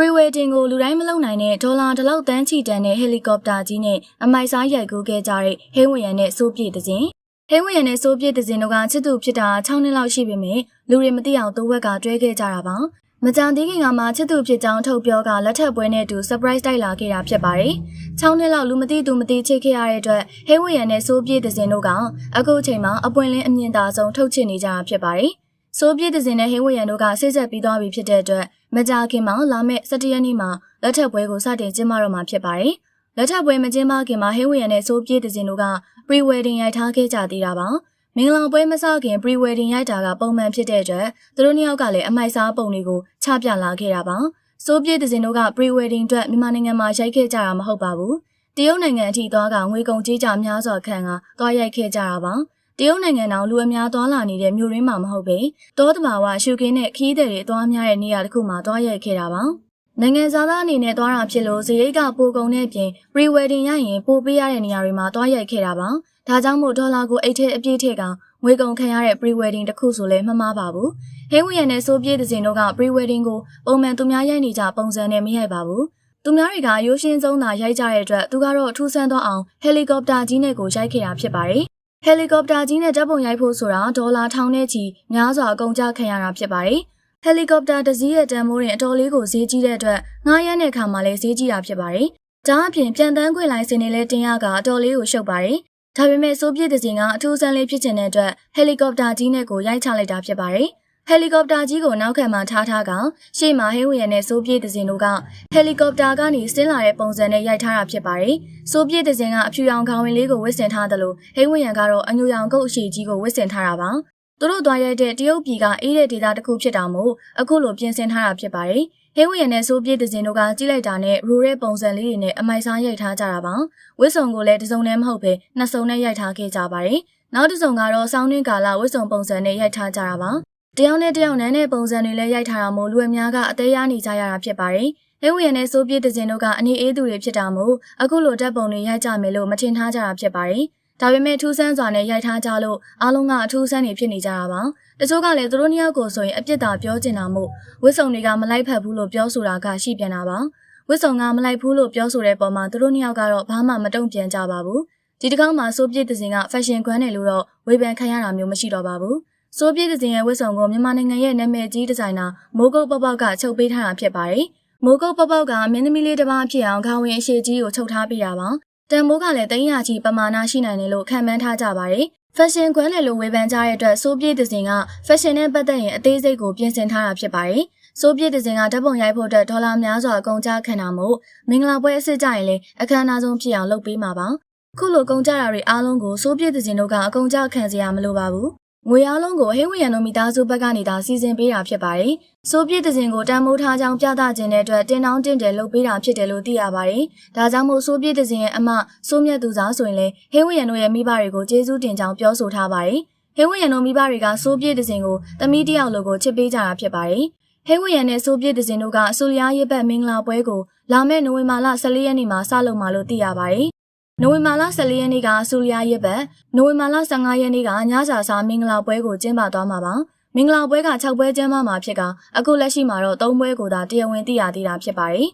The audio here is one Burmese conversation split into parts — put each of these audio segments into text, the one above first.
pre-wedding ကိုလူတိုင်းမလုပ်နိုင်တဲ့ဒေါ်လာတစ်လောက်တန်းချီတန်တဲ့ဟယ်လီကော်ပတာကြီးနဲ့အမိုက်စားရိုက်ကူးခဲ့ကြတဲ့ဟင်းဝရံနဲ့စိုးပြည့်တဲ့စဉ်ဟင်းဝရံနဲ့စိုးပြည့်တဲ့စဉ်တို့ကချစ်သူဖြစ်တာ6နှစ်လောက်ရှိပေမဲ့လူတွေမသိအောင်တိုးဝက်ကတွဲခဲ့ကြတာပါမကြသေးခင်ကမှချစ်သူဖြစ်ကြောင်းထုတ်ပြောကလက်ထပ်ပွဲနဲ့အတူ surprise တိုက်လာခဲ့တာဖြစ်ပါတယ်6နှစ်လောက်လူမသိသူမသိချစ်ခဲ့ရတဲ့အတွက်ဟင်းဝရံနဲ့စိုးပြည့်တဲ့စဉ်တို့ကအခုချိန်မှာအပွင့်လင်းအမြင့်သာဆုံးထုတ်ချစ်နေကြတာဖြစ်ပါတယ်စိုးပြည့်တဲ့စဉ်နဲ့ဟင်းဝရံတို့ကဆိတ်ဆက်ပြီးသွားပြီဖြစ်တဲ့အတွက် မကြခင်မှာလာမယ့်17ရက်နေ့မှာလက်ထပ်ပွဲကိုစတင်ကျင်းပတော့မှာဖြစ်ပါတယ်။လက်ထပ်ပွဲမကျင်းပခင်မှာဟင်းဝရံနဲ့စိုးပြည့်တဲ့စင်တို့က pre-wedding ရိုက်ထားခဲ့ကြသေးတာပါ။မင်္ဂလာပွဲမစခင် pre-wedding ရိုက်တာကပုံမှန်ဖြစ်တဲ့အတွက်သူတို့နှစ်ယောက်ကလည်းအမိုက်စားပုံတွေကိုချပြလာခဲ့တာပါ။စိုးပြည့်တဲ့စင်တို့က pre-wedding အတွက်မြန်မာနိုင်ငံမှာရိုက်ခဲ့ကြတာမဟုတ်ပါဘူး။တရုတ်နိုင်ငံအထိသွားကငွေကုန်ကြေးကြများစွာခံကသွားရိုက်ခဲ့ကြတာပါ။ တရုတ်နိုင်ငံတော်လူအများသွားလာနေတဲ့မြို့ရင်းမှာမဟုတ်ပဲတောတဘာဝရှုခင်းနဲ့ခီးတဲ့တွေသွားများတဲ့နေရာတစ်ခုမှာသွားရိုက်ခဲ့တာပါနိုင်ငံသားသားအနေနဲ့သွားတာဖြစ်လို့ဇရိတ်ကပိုကုန်တဲ့အပြင် pre-wedding ရရင်ပိုပေးရတဲ့နေရာတွေမှာသွားရိုက်ခဲ့တာပါဒါကြောင့်မို့ဒေါ်လာကိုအိတ်ထဲအပြည့်ထည့်ကငွေကုန်ခံရတဲ့ pre-wedding တစ်ခုဆိုလည်းမမှားပါဘူးဟင်းဝရံနဲ့စိုးပြေးတဲ့စဉ်တို့က pre-wedding ကိုပုံမှန်သူများရိုက်နေကြပုံစံနဲ့မရိုက်ပါဘူးသူများတွေကရိုးရှင်းဆုံးသာရိုက်ကြတဲ့အတွက်သူကတော့ထူးဆန်းသောအောင်ဟယ်လီကော်ပတာကြီးနဲ့ကိုရိုက်ခဲ့တာဖြစ်ပါတယ် ဟယ်လီကော်ပတာကြီးနဲ့ဓာတ်ပုံရိုက်ဖို့ဆိုတာဒေါ်လာထောင်နဲ့ချီများစွာအကုန်ကျခံရတာဖြစ်ပါတယ်။ဟယ်လီကော်ပတာတစ်စီးရဲ့တန်မိုးရင်အတော်လေးကိုဈေးကြီးတဲ့အတွက်ငားရမ်းတဲ့ခါမှလည်းဈေးကြီးတာဖြစ်ပါတယ်။ဒါအပြင်ပြန်တန်းခွေလိုင်းစင်တွေလည်းတင်ရကအတော်လေးကိုရှုပ်ပါတယ်။ဒါပေမဲ့စိုးပြည့်တဲ့စင်ကအထူးဆန်းလေးဖြစ်ချင်တဲ့အတွက်ဟယ်လီကော်ပတာကြီးနဲ့ကိုရိုက်ချလိုက်တာဖြစ်ပါတယ်။ ဟယ်လီကော်ပတာကြီးကိုနောက်ခံမှာထားထားကရှေ့မှာဟင်းဝရနဲ့စိုးပြေးတဲ့စင်တို့ကဟယ်လီကော်ပတာကနေဆင်းလာတဲ့ပုံစံနဲ့ရိုက်ထားတာဖြစ်ပါတယ်။စိုးပြေးတဲ့စင်ကအဖြူရောင်ခေါင်းဝင်လေးကိုဝတ်ဆင်ထားတယ်လို့ဟင်းဝရကတော့အညူရောင်ကုတ်အရှိကြီးကိုဝတ်ဆင်ထားတာပါ။သူတို့သွားရိုက်တဲ့တရုတ်ပြည်ကအေးတဲ့ဒေသတစ်ခုဖြစ်တာမို့အခုလိုပြင်ဆင်ထားတာဖြစ်ပါတယ်။ဟင်းဝရနဲ့စိုးပြေးတဲ့စင်တို့ကကြီးလိုက်တာနဲ့ရူတဲ့ပုံစံလေးတွေနဲ့အမိုက်စားရိုက်ထားကြတာပါ။ဝတ်စုံကိုလည်းတစ်စုံနဲ့မဟုတ်ပဲနှစ်စုံနဲ့ရိုက်ထားခဲ့ကြပါတယ်။နောက်တစ်စုံကတော့စောင်းနှင်းကာလဝတ်စုံပုံစံနဲ့ရိုက်ထားကြတာပါ။ တယောက်နဲ့တယောက်နန်းတဲ့ပုံစံတွေလည်းရိုက်ထားတာမို့လူအများကအသေးရနေကြရတာဖြစ်ပါတယ်။လဲဝရနဲ့စိုးပြည့်တဲ့စင်တို့ကအနေအေးသူတွေဖြစ်တာမို့အခုလိုဓာတ်ပုံတွေရိုက်ကြမယ်လို့မထင်ထားကြတာဖြစ်ပါတယ်။ဒါပေမဲ့ထူးဆန်းစွာနဲ့ရိုက်ထားကြလို့အားလုံးကအထူးဆန်းနေဖြစ်နေကြတာပါ။တချို့ကလည်းသူတို့နှစ်ယောက်ကိုဆိုရင်အပြစ်သာပြောချင်တာမို့ဝစ်စုံတွေကမလိုက်ဖက်ဘူးလို့ပြောဆိုတာကရှိပြန်တာပါ။ဝစ်စုံကမလိုက်ဘူးလို့ပြောဆိုတဲ့ပုံမှာသူတို့နှစ်ယောက်ကတော့ဘာမှမတုံ့ပြန်ကြပါဘူး။ဒီတစ်ခေါက်မှာစိုးပြည့်တဲ့စင်ကဖက်ရှင်ကွမ်းတယ်လို့တော့ဝေဖန်ခံရတာမျိုးမရှိတော့ပါဘူး။ စိုးပြည့်တဲ့စင်ရဲ့ဝတ်ဆောင်ကိုမြန်မာနိုင်ငံရဲ့နာမည်ကြီးဒီဇိုင်နာမိုးကုတ်ပပောက်ကချုပ်ပေးထားတာဖြစ်ပါတယ်။မိုးကုတ်ပပောက်ကမင်းသမီးလေးတစ်ပါးဖြစ်အောင်ခေါင်းဝင်အရှိကြီးကိုချုပ်ထားပေးတာပါ။တန်မိုးကလည်းသိန်းရာကြီးပမာဏရှိနိုင်တယ်လို့ခံမှန်းထားကြပါတယ်။ဖက်ရှင်ကွမ်းလေလိုဝေဖန်ကြတဲ့အတွက်စိုးပြည့်တဲ့စင်ကဖက်ရှင်နဲ့ပတ်သက်ရင်အသေးစိတ်ကိုပြင်ဆင်ထားတာဖြစ်ပါတယ်။စိုးပြည့်တဲ့စင်ကဓာတ်ပုံရိုက်ဖို့အတွက်ဒေါ်လာများစွာအကုန်ကျခံတာမို့မင်္ဂလာပွဲအစ်စ်ကြရင်လည်းအခမ်းအနားဆုံးဖြစ်အောင်လုပ်ပေးမှာပါ။ခုလိုကုန်ကြတာတွေအားလုံးကိုစိုးပြည့်တဲ့စင်တို့ကအကုန်ကြခံစရာမလိုပါဘူး ငွေအားလုံးကိုဟင်းဝရံတို့မိသားစုဘက်ကနေသာစီစဉ်ပေးတာဖြစ်ပါတယ်။စိုးပြည့်တဲ့စဉ်ကိုတန်မိုးထားကြောင်းပြသခြင်းတဲ့အတွက်တင်တောင်းတင်တယ်လုပ်ပေးတာဖြစ်တယ်လို့သိရပါတယ်။ဒါကြောင့်မို့စိုးပြည့်တဲ့စဉ်ရဲ့အမစိုးမြတ်သူစားဆိုရင်လည်းဟင်းဝရံတို့ရဲ့မိဘတွေကိုကျေးဇူးတင်ကြောင်းပြောဆိုထားပါတယ်။ဟင်းဝရံတို့မိဘတွေကစိုးပြည့်တဲ့စဉ်ကိုသမီးတယောက်လိုကိုချစ်ပေးကြတာဖြစ်ပါတယ်။ဟင်းဝရံနဲ့စိုးပြည့်တဲ့စဉ်တို့ကအဆူလျားရဲ့ဘက်မင်္ဂလာပွဲကိုလာမယ့်နိုဝင်ဘာလ14ရက်နေ့မှာစလုပ်မှာလို့သိရပါတယ်။ နိုဝင်ဘာလ14ရက်နေ့ကဆူလျာရက်ဘက်နိုဝင်ဘာလ15ရက်နေ့ကညစာစာမင်္ဂလာပွဲကိုကျင်းပသွားမှာပါမင်္ဂလာပွဲက6ပွဲကျင်းပမှာဖြစ်ကအခုလက်ရှိမှာတော့3ပွဲကိုသာတရားဝင်သိရသေးတာဖြစ်ပါတယ်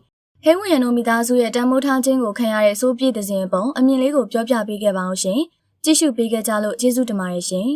ဟင်းဝင်ရနိုမိသားစုရဲ့တန်မိုးထားခြင်းကိုခံရတဲ့စိုးပြည့်တဲ့စဉ်ပုံအမြင်လေးကိုပြောပြပေးခဲ့ပါအောင်ရှင်ကြည့်ရှုပေးခဲ့ကြလို့ကျေးဇူးတင်ပါတယ်ရှင်